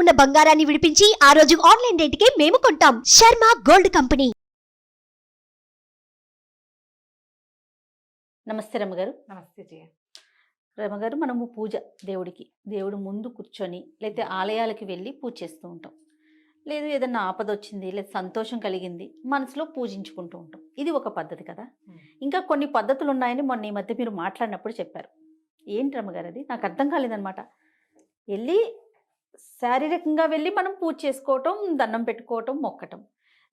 ఉన్న బంగారాన్ని విడిపించి ఆ రోజు ఆన్లైన్ రేటుకే మేము కొంటాం. Sharma gold company. నమస్తే రమ్మగారు నమస్తే జయ. రమ్మగారు మనము పూజ దేవుడికి దేవుడు ముందు కూర్చొని లేకపోతే ఆలయాలకి వెళ్ళి పూజ చేస్తూ ఉంటాం. లేదు ఏదన్నా ఆపద వచ్చింది లేదా సంతోషం కలిగింది మనసులో పూజించుకుంటూ ఉంటాం. ఇది ఒక పద్ధతి కదా. ఇంకా కొన్ని పద్ధతులు ఉన్నాయని మొన్న ఈ మధ్య మీరు మాట్లాడినప్పుడు చెప్పారు. ఏంటి రమ్మగారు అది? నాకు అర్థం కాలేదనమాట వెళ్ళి శారీరకంగా వెళ్ళి మనం పూజ చేసుకోవటం దండం పెట్టుకోవటం మొక్కటం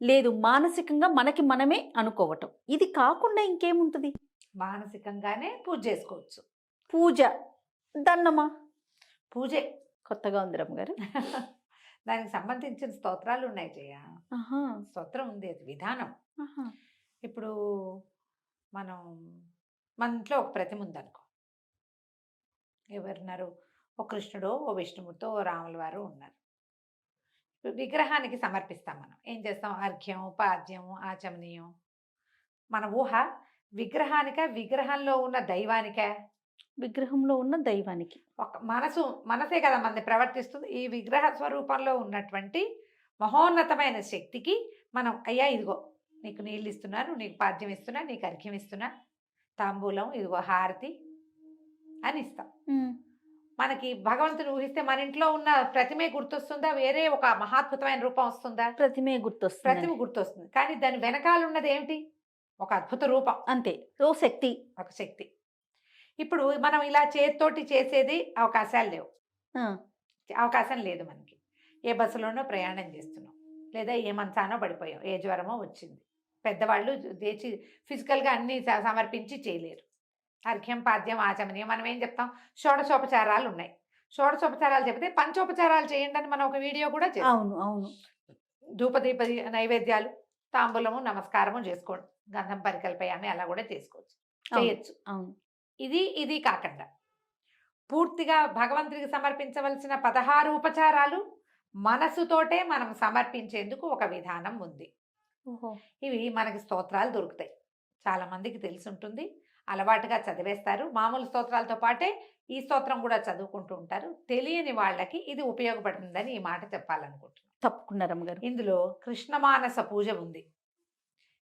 లేదు మానసికంగా మనకి మనమే అనుకోవటం. ఇది కాకుండా ఇంకేముంటుంది? మానసికంగానే పూజ చేసుకోవచ్చు. పూజ. దండమా? పూజే. కొత్తగా ఉంది రమ్మగారు దానికి సంబంధించిన స్తోత్రాలు ఉన్నాయి జయ. స్తోత్రం ఉంది అది విధానం. ఇప్పుడు మనం మన ఇంట్లో ఒక ప్రతిమ ఉందనుకో ఎవరున్నారు? ఓ కృష్ణుడో ఓ విష్ణుమూర్తో ఓ రాముల వారు ఉన్నారు. విగ్రహానికి సమర్పిస్తాం మనం. ఏం చేస్తాం? అర్ఘ్యం పాద్యం ఆచమనీయం. మన ఊహ విగ్రహానిక విగ్రహంలో ఉన్న దైవానిక? విగ్రహంలో ఉన్న దైవానికి. ఒక మనసు మనసే కదా మనది ప్రవర్తిస్తుంది. ఈ విగ్రహ స్వరూపంలో ఉన్నటువంటి మహోన్నతమైన శక్తికి మనం అయ్యా ఇదిగో నీకు నీళ్ళు ఇస్తున్నాను నీకు పాద్యం ఇస్తున్నా నీకు అర్ఘ్యం ఇస్తున్నా తాంబూలం ఇదిగో హారతి అని ఇస్తాం. మనకి భగవంతుని ఊహిస్తే మన ఇంట్లో ఉన్న ప్రతిమే గుర్తొస్తుందా? వేరే ఒక మహాద్భుతమైన రూపం వస్తుందా? ప్రతిమే గుర్తొస్తుంది ప్రతిమ గుర్తొస్తుంది. కానీ దాని వెనకాల ఉన్నది ఏమిటి? ఒక అద్భుత రూపం. అంతే. ఓ శక్తి. ఒక శక్తి. ఇప్పుడు మనం ఇలా చేతితోటి చేసేది అవకాశాలు లేవు. అవకాశం లేదు మనకి. ఏ బస్సులోనో ప్రయాణం చేస్తున్నాం. లేదా ఏ మంచానో పడిపోయాం. ఏ జ్వరమో వచ్చింది. పెద్దవాళ్ళు దేచి ఫిజికల్గా అన్నీ సమర్పించి చేయలేరు. అర్ఘ్యం పాద్యం ఆచమనీయం మనం ఏం చెప్తాం? షోడశోపచారాలు ఉన్నాయి. షోడశోపచారాలు చెప్తే పంచోపచారాలు చేయండి అని మనం ఒక వీడియో కూడా అవును అవును. ధూపదీప నైవేద్యాలు తాంబూలము నమస్కారము చేసుకోండి. గంధం పరికల్పయామి అలా కూడా చేసుకోవచ్చు. చేయొచ్చు. అవును. ఇది ఇది కాకుండా పూర్తిగా భగవంతుడికి సమర్పించవలసిన పదహారు ఉపచారాలు మనసుతోటే మనం సమర్పించేందుకు ఒక విధానం ఉంది. ఇవి మనకి స్తోత్రాలు దొరుకుతాయి. చాలా మందికి తెలిసి ఉంటుంది. అలవాటుగా చదివేస్తారు. మామూలు స్తోత్రాలతో పాటే ఈ స్తోత్రం కూడా చదువుకుంటూ ఉంటారు. తెలియని వాళ్ళకి ఇది ఉపయోగపడుతుందని ఈ మాట చెప్పాలనుకుంటున్నాను. తప్పకుండా రమ్మగారు. ఇందులో కృష్ణమానస పూజ ఉంది.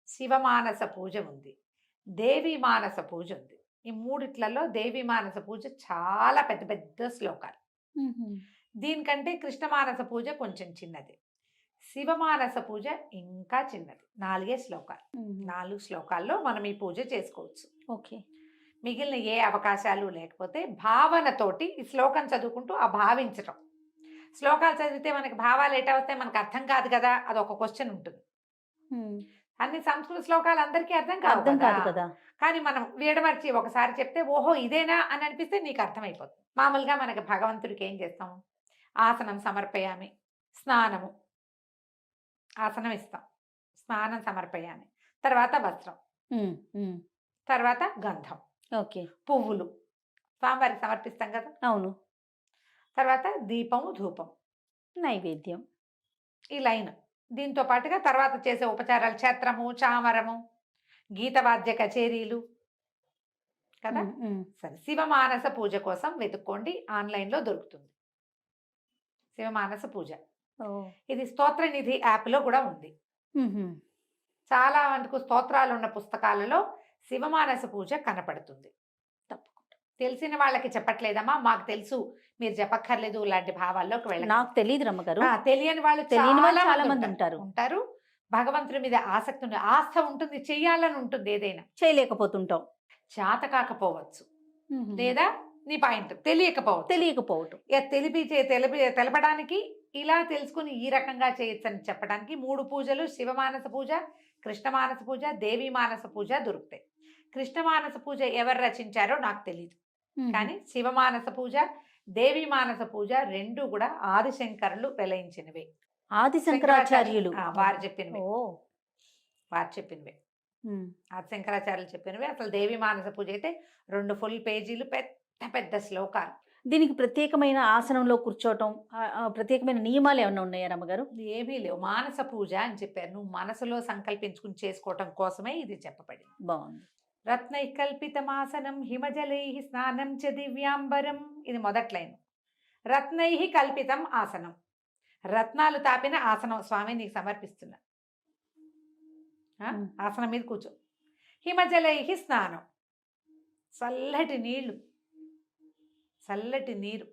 శివమానస పూజ ఉంది. దేవి మానస పూజ ఉంది. ఈ మూడిట్లలో దేవి మానస పూజ చాలా పెద్ద పెద్ద శ్లోకాలు. దీనికంటే కృష్ణమానస పూజ కొంచెం చిన్నది. శివమానస పూజ ఇంకా చిన్నది. నాలుగే శ్లోకాలు. నాలుగు శ్లోకాల్లో మనం ఈ పూజ చేసుకోవచ్చు. ఓకే. మిగిలిన ఏ అవకాశాలు లేకపోతే భావనతోటి ఈ శ్లోకం చదువుకుంటూ ఆ భావించటం. శ్లోకాలు చదివితే మనకి భావాలు ఎటా వస్తాయి మనకు అర్థం కాదు కదా అది ఒక క్వశ్చన్ ఉంటుంది. అన్ని సంస్కృత శ్లోకాలు అందరికీ అర్థం కాదు. కాదు కానీ మనం వీడమర్చి ఒకసారి చెప్తే ఓహో ఇదేనా అని అనిపిస్తే నీకు అర్థమైపోతుంది. మామూలుగా మనకి భగవంతుడికి ఏం చేస్తాం? ఆసనం సమర్పయామి స్నానము. ఆసనం ఇస్తాం స్నానం సమర్పయామి. తర్వాత వస్త్రం. తర్వాత గంధం. ఓకే. పువ్వులు. స్వామివారికి సమర్పిస్తాం కదా! అవును. తర్వాత దీపము ధూపం. నైవేద్యం. ఈ లైన్. దీంతో పాటుగా తర్వాత చేసే ఉపచారాలు ఛత్రము చామరము గీతవాద్య కచేరీలు. కదా. సరే శివమానస పూజ కోసం వెతుక్కోండి. ఆన్లైన్లో దొరుకుతుంది. శివమానస పూజ. ఇది స్తోత్ర నిధి యాప్లో కూడా ఉంది. చాలా మటుకు స్తోత్రాలు ఉన్న పుస్తకాలలో శివమానస పూజ కనపడుతుంది. తప్పకుండా. తెలిసిన వాళ్ళకి చెప్పట్లేదమ్మా మాకు తెలుసు మీరు చెప్పక్కర్లేదు ఇలాంటి భావాల్లోకి వెళ్ళ నాకు తెలియదు రమ్మగారు తెలియని వాళ్ళు తెలియని వాళ్ళు చాలా మంది ఉంటారు. ఉంటారు. భగవంతుడి మీద ఆసక్తి ఉంది ఆస్థ ఉంటుంది చెయ్యాలని ఉంటుంది ఏదైనా. చేయలేకపోతుంటాం. చేత కాకపోవచ్చు. లేదా నీ పాయింట్ తెలియకపోవచ్చు. తెలియకపోవటం. తెలిపి చే- తెలిపి తెలపడానికి ఇలా తెలుసుకుని ఈ రకంగా చేయొచ్చని చెప్పడానికి మూడు పూజలు శివమానస పూజ కృష్ణమానస పూజ దేవి మానస పూజ దొరుకుతాయి. కృష్ణమానస పూజ ఎవరు రచించారో నాకు తెలియదు. కానీ శివమానస పూజ దేవి మానస పూజ రెండు కూడా ఆదిశంకరులు వెలయించినవే. ఆది శంకరాచార్యులు ఆ, వారు చెప్పినవే. వారు చెప్పినవే. ఉమ్. ఆది శంకరాచార్యులు చెప్పినవే. అసలు దేవి మానస పూజ అయితే రెండు ఫుల్ పేజీలు పెద్ద పెద్ద శ్లోకాలు. దీనికి ప్రత్యేకమైన ఆసనంలో కూర్చోవటం ప్రత్యేకమైన నియమాలు ఏమైనా ఉన్నాయా రమ్మగారు ఏమీ లేవు. మానస పూజ అని చెప్పారు. నువ్వు మనసులో సంకల్పించుకుని చేసుకోవటం కోసమే ఇది చెప్పబడింది. బాగుంది. రత్నై కల్పితమాసనం హిమజలై స్నానం చ దివ్యాంబరం. ఇది మొదటి లైన్. రత్నై కల్పితం ఆసనం. రత్నాలు తాపిన ఆసనం. స్వామి నీకు సమర్పిస్తున్నా. ఆసనం మీద కూర్చో. హిమజలై స్నానం. చల్లటి నీళ్ళు. చల్లటి నీరు.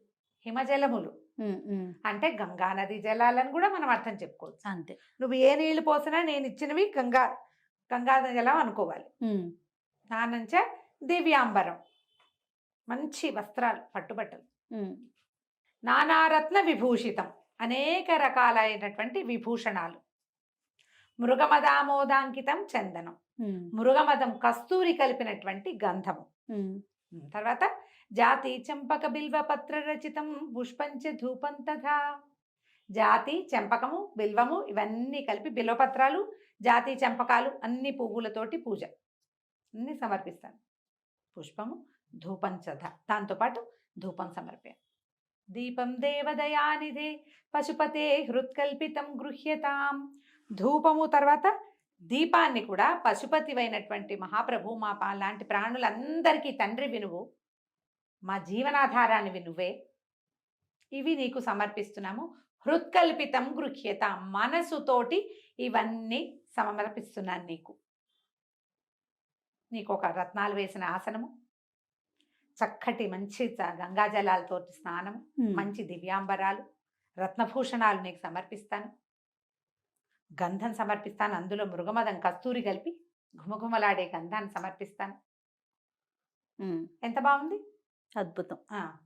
హిమజలములు. అంటే గంగా నది జలాలను కూడా మనం అర్థం చెప్పుకోవచ్చు. అంతే. నువ్వు ఏ నీళ్ళు పోసినా నేను ఇచ్చినవి గంగా గంగా జలం అనుకోవాలి. నానంచ దివ్యాంబరం. మంచి వస్త్రాలు పట్టుబట్టలు. నానారత్న విభూషితం. అనేక రకాలైనటువంటి విభూషణాలు. మృగమదామోదాంకితం చందనం. మృగమదం కస్తూరి కలిపినటువంటి గంధము. తర్వాత జాతి చెంపక బిల్వ పత్ర రచితం పుష్పంచ ధూపం తథా. జాతి చెంపకము బిల్వము ఇవన్నీ కలిపి బిల్వపత్రాలు జాతి చెంపకాలు అన్ని పువ్వులతోటి పూజ. ని సమర్పిస్తాను. పుష్పము ధూపం చ దాంతోపాటు ధూపం సమర్పే దీపం దేవదయానిదే పశుపతే హృత్కల్పితం గృహ్యతాం. ధూపము తర్వాత దీపాన్ని కూడా పశుపతివైనటువంటి మహాప్రభు మా పా లాంటి ప్రాణులందరికీ తండ్రి వినువు. మా జీవనాధారాన్ని వినువే. ఇవి నీకు సమర్పిస్తున్నాము. హృత్కల్పితం గృహ్యత. మనసుతోటి ఇవన్నీ సమర్పిస్తున్నాను నీకు. నీకు ఒక రత్నాలు వేసిన ఆసనము. చక్కటి మంచి గంగాజలాలతో స్నానము. మంచి దివ్యాంబరాలు. రత్నభూషణాలు నీకు సమర్పిస్తాను. గంధం సమర్పిస్తాను. అందులో మృగమదం కస్తూరి కలిపి ఘుమఘుమలాడే గంధాన్ని సమర్పిస్తాను. ఎంత బాగుంది? అద్భుతం.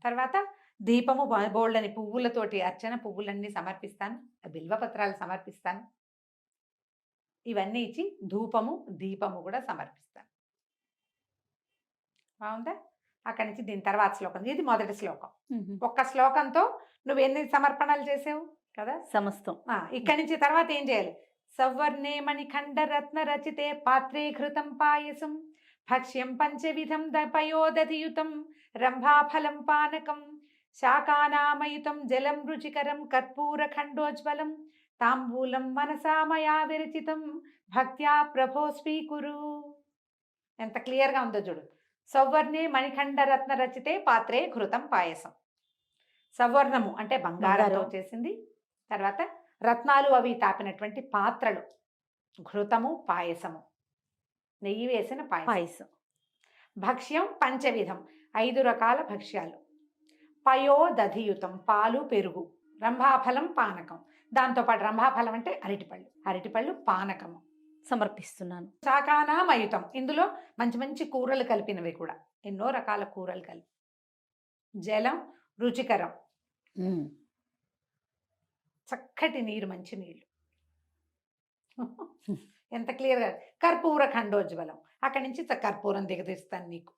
తర్వాత దీపము బోళ్ళని పువ్వులతోటి అర్చన పువ్వులన్నీ సమర్పిస్తాను. బిల్వపత్రాలు సమర్పిస్తాను. ఇవన్నీ ఇచ్చి ధూపము దీపము కూడా సమర్పిస్తాను. బాగుందా? అక్కడి నుంచి దీని తర్వాత శ్లోకం. ఇది మొదటి శ్లోకం. ఒక్క శ్లోకంతో నువ్వు ఎన్ని సమర్పణలు చేసావు కదా? సమస్తం. ఇక్కడి నుంచి తర్వాత ఏం చేయాలి? సవర్ణే మణిఖండ రత్న రచితే పాత్రే ఘృతం పాయసం. భక్ష్యం పంచవిధం దపయోదధియుతం. రంభాఫలం పానకం. శాకానామయుతం జలం రుచికరం కర్పూర ఖండోజ్వలం. తాంబూలం మనసా మయా విరచితం. భక్త్యా ప్రభో స్వీకురు. ఎంత క్లియర్గా ఉందో చూడు. సౌవర్ణే మణిఖండ రత్న రచితే పాత్రే ఘృతం పాయసం. సవర్ణము అంటే బంగారంతో బంగారం. చేసింది. తర్వాత రత్నాలు అవి తాపినటువంటి పాత్రలు ఘృతము పాయసము. నెయ్యి వేసిన పాయసం. పాయసం. భక్ష్యం పంచవిధం ఐదు రకాల భక్ష్యాలు. పయోదధియుతం పాలు పెరుగు రంభాఫలం పానకం. దాంతోపాటు రంభాఫలం అంటే అరటిపళ్ళు. అరటిపళ్ళు పానకము. సమర్పిస్తున్నాను. శాకానామయుతం. ఇందులో మంచి మంచి కూరలు కలిపినవి కూడా. ఎన్నో రకాల కూరలు కలిపి. జలం రుచికరం. చక్కటి నీరు మంచి నీళ్ళు. ఎంత క్లియర్గా కర్పూర ఖండోజ్వలం. అక్కడి నుంచి కర్పూరం దిగదీస్తాను నీకు.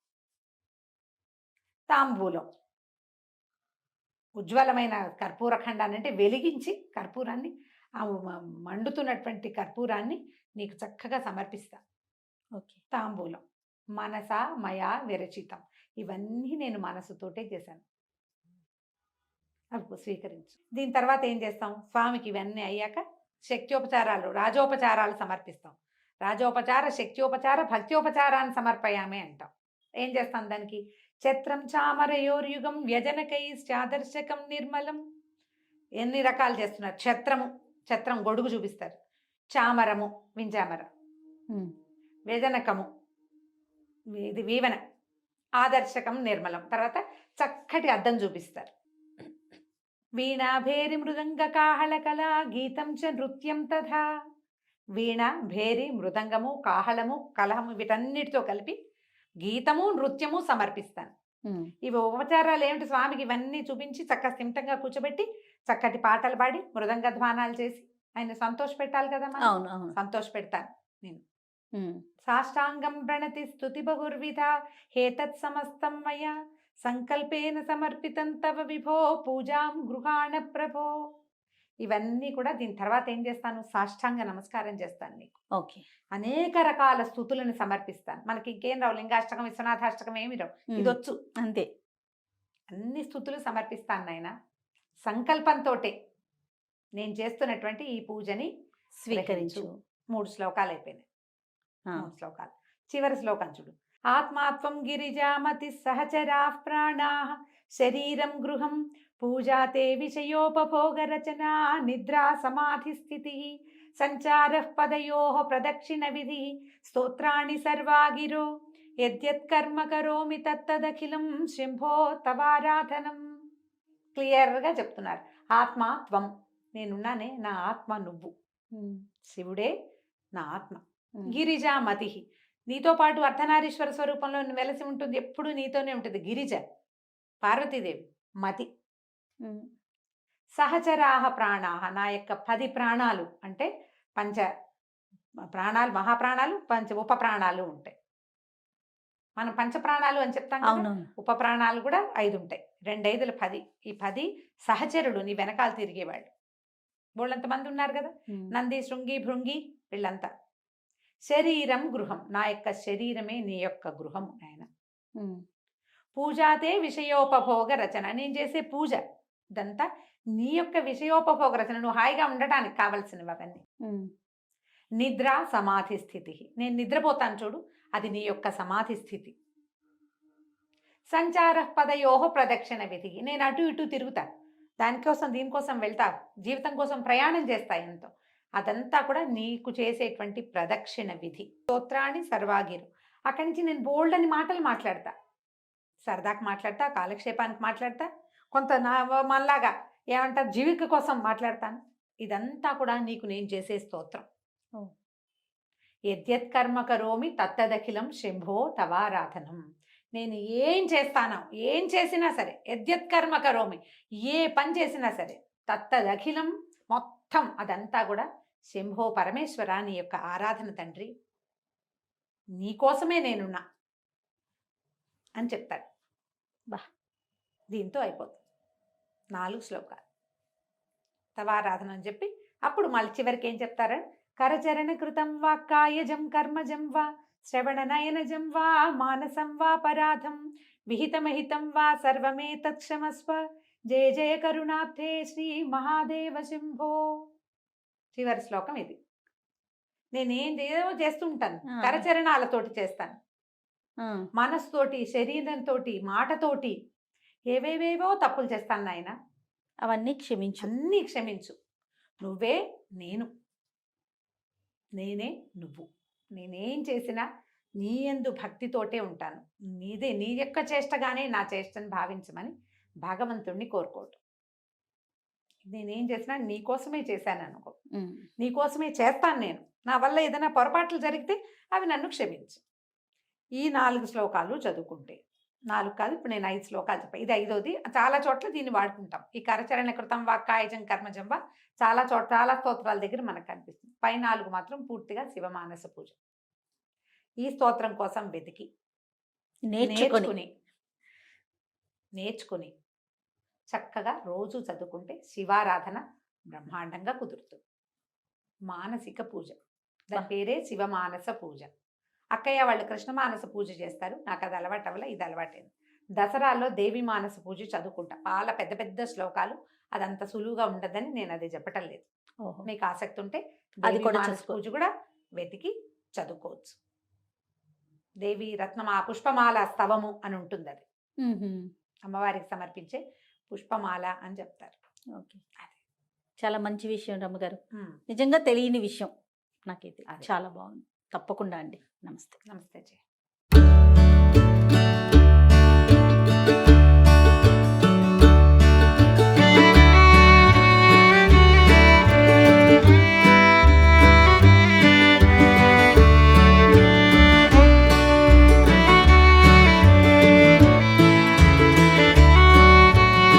తాంబూలం. ఉజ్వలమైన కర్పూర ఖండాన్ని అంటే వెలిగించి కర్పూరాన్ని ఆ మండుతున్నటువంటి కర్పూరాన్ని నీకు చక్కగా సమర్పిస్తా. ఓకే. తాంబూలం మనస మయా విరచితం. ఇవన్నీ నేను మనసుతోటే చేశాను. అవి స్వీకరించు. దీని తర్వాత ఏం చేస్తాం? స్వామికి ఇవన్నీ అయ్యాక శక్త్యోపచారాలు రాజోపచారాలు సమర్పిస్తాం. రాజోపచార శక్త్యోపచార భక్త్యోపచారాన్ని సమర్పయామే అంటాం. ఏం చేస్తాం దానికి? ఛత్రం చామరయోర్యుగం వ్యజనకైశ్చాదర్శకం నిర్మలం. ఎన్ని రకాలు చేస్తున్నారు? ఛత్రము. ఛత్రం గొడుగు చూపిస్తారు. చామరము వింజామర. ఉమ్. వ్యజనకము ఇది వీవన. ఆదర్శకం నిర్మలం. తర్వాత చక్కటి అద్దం చూపిస్తారు. వీణ భేరి మృదంగ కాహళ కళ గీతం చ నృత్యం తథా. వీణ భేరి మృదంగము కాహళము కలహము వీటన్నిటితో కలిపి గీతము నృత్యము సమర్పిస్తాను. ఇవి ఉపచారాలు ఏమిటి స్వామికి? ఇవన్నీ చూపించి చక్కగా స్థిమితంగా కూర్చోబెట్టి చక్కటి పాటలు పాడి మృదంగ ధ్వానాలు చేసి ఆయన సంతోష పెట్టాలి కదా మనం. సంతోష పెడతాను ఉమ్. సాష్టాంగం ప్రణతి స్తుతి బహుర్విధ హేతత్ సమస్తం మయా సంకల్పేన సమర్పితం తవ విభో పూజాం గృహాణ ప్రభో. ఇవన్నీ కూడా దీని తర్వాత ఏం చేస్తాను? సాష్టాంగ నమస్కారం చేస్తాను నీకు. ఓకే. అనేక రకాల స్థుతులను సమర్పిస్తాను. మనకి ఇంకేం రావు. లింగాష్టకం విశ్వనాథాష్టకం ఏమి రావు. ఇది వచ్చు అంతే. అన్ని స్థుతులు సమర్పిస్తాను నాయన. సంకల్పంతో నేను చేస్తున్నటువంటి ఈ పూజని స్వీకరించు. మూడు శ్లోకాలు అయిపోయినాయి. మూడు శ్లోకాలు. చివరి శ్లోకం చూడు. ఆత్మాత్వం గిరిజామతి సహచరా ప్రాణా శరీరం గృహం పూజా తే విషయోపభోగ రచన నిద్రా సమాధి స్థితి సంచార పదయో ప్రదక్షిణ విధి స్తోత్రాణి సర్వాగిరో యద్యత్ కర్మ కరోమి తత్తదఖిలం శంభో తవారాధనం. క్లియర్గా చెప్తున్నారు. ఆత్మ త్వం. నేనున్నానే నా ఆత్మ నువ్వు. శివుడే నా ఆత్మ. గిరిజా మతి. నీతో పాటు అర్ధనారీశ్వర స్వరూపంలో వెలసి ఉంటుంది. ఎప్పుడు నీతోనే ఉంటుంది. గిరిజ పార్వతీదేవి మతి. సహచరాహ ప్రాణాహ నా యొక్క పది ప్రాణాలు అంటే పంచ ప్రాణాలు మహాప్రాణాలు పంచ ఉప ప్రాణాలు ఉంటాయి. మనం పంచ ప్రాణాలు అని చెప్తాం కదా, అవునవును. ఉప ప్రాణాలు కూడా ఐదు ఉంటాయి రెండు ఐదులు పది. ఈ పది సహచరుడు నీ వెనకాల తిరిగేవాళ్ళు. వాళ్ళంత మంది ఉన్నారు కదా నంది శృంగి భృంగి వీళ్ళంతా. శరీరం గృహం. నా యొక్క శరీరమే నీ యొక్క గృహము నాయన పూజాతే విషయోపభోగ రచన. నేను చేసే పూజ ఇదంతా నీ యొక్క విషయోపభోగ రచన. నువ్వు హాయిగా ఉండటానికి కావలసినవి అవన్నీ నిద్ర సమాధి స్థితి. నేను నిద్రపోతాను చూడు అది నీ యొక్క సమాధి స్థితి. సంచార పదయోహ ప్రదక్షిణ విధి. నేను అటు ఇటు తిరుగుతా దానికోసం దీనికోసం వెళ్తా జీవితం కోసం ప్రయాణం చేస్తా ఎంతో. అదంతా కూడా నీకు చేసేటువంటి ప్రదక్షిణ విధి. స్తోత్రాన్ని సర్వాగిరు. అక్కడి నుంచి నేను బోల్డ్ అని మాటలు మాట్లాడతా. సరదాకు మాట్లాడతా కాలక్షేపానికి మాట్లాడతా. కొంత నా మళ్ళాగా ఏమంటారు జీవిక కోసం మాట్లాడతాను. ఇదంతా కూడా నీకు నేను చేసే స్తోత్రం. ఓ. కర్మ కరోమి తత్తదఖిలం శంభో తవారాధనం నేను ఏం చేస్తానో ఏం చేసినా సరే యద్యత్ కర్మ కరోమి ఏ పని చేసినా సరే తత్తదఖిలం మొత్తం అదంతా కూడా శంభో పరమేశ్వర నీ యొక్క ఆరాధన తండ్రి. నీకోసమే నేనున్నా అని చెప్తాడు. బా దీంతో అయిపోతుంది నాలుగు శ్లోకాలు. తవారాధన అని చెప్పి అప్పుడు మళ్ళీ చివరికి ఏం చెప్తారు? కరచరణ కృతం వా కాయజం కర్మజం వా శ్రవణ నయనజం వా మానసం వా పరాధం. విహితమహితం వా సర్వమే తత్క్షమస్వ జయ జయ కరుణాబ్ధే శ్రీ మహాదేవ శంభో. చివరి శ్లోకం ఇది. నేనేం ఏదో చేస్తూ ఉంటాను ఆ. కరచరణాలతోటి చేస్తాను. మనసుతోటి శరీరంతో మాటతోటి ఏవేవేవో తప్పులు చేస్తాను నాయన. అవన్నీ క్షమించు. అన్నీ క్షమించు. నువ్వే నేను. నేనే నువ్వు. నేనేం చేసినా నీ ఎందు భక్తితోటే ఉంటాను. నీదే నీ యొక్క చేష్టగానే నా చేష్టని భావించమని భగవంతుణ్ణి కోరుకోవటం. నేనేం చేసినా నీకోసమే చేశాను అనుకో. ఉమ్. నీకోసమే చేస్తాను నేను. నా వల్ల ఏదైనా పొరపాట్లు జరిగితే అవి నన్ను క్షమించు. ఈ నాలుగు శ్లోకాలు చదువుకుంటే నాలుగు కాదు ఇప్పుడు నేను ఐదు శ్లోకాలు చెప్పాను ఇది ఐదోది. చాలా చోట్ల దీన్ని వాడుకుంటాం. ఈ కరచరణ కృతం కర్మజం వా చాలా చోట్ల చాలా స్తోత్రాల దగ్గర మనకు కనిపిస్తుంది. పై నాలుగు మాత్రం పూర్తిగా శివమానస పూజ. ఈ స్తోత్రం కోసం వెతికి నేర్చుకొని. నేర్చుకుని నేర్చుకుని చక్కగా రోజు చదువుకుంటే శివారాధన బ్రహ్మాండంగా కుదురుతుంది. మానసిక పూజ. దాని పేరే శివమానస పూజ. అక్కయ్య వాళ్ళు కృష్ణ మానస పూజ చేస్తారు. నాకు అది అలవాటు అవ్వలే ఇది అలవాటైంది. దసరాలో దేవి మానస పూజ చదువుకుంటా. చాలా పెద్ద పెద్ద శ్లోకాలు. అదంత సులువుగా ఉండదని నేను అది చెప్పటం లేదు. ఓహో. మీకు ఆసక్తి ఉంటే అది కూడా. పూజ కూడా వెతికి చదువుకోవచ్చు. దేవి రత్నమా పుష్పమాల స్తవము అని ఉంటుంది అది. అమ్మవారికి సమర్పించే పుష్పమాల అని చెప్తారు. ఓకే. చాలా మంచి విషయం రమ్మగారు నిజంగా తెలియని విషయం నాకైతే. అదే. చాలా బాగుంది. తప్పకుండా అండి. నమస్తే. నమస్తే జయ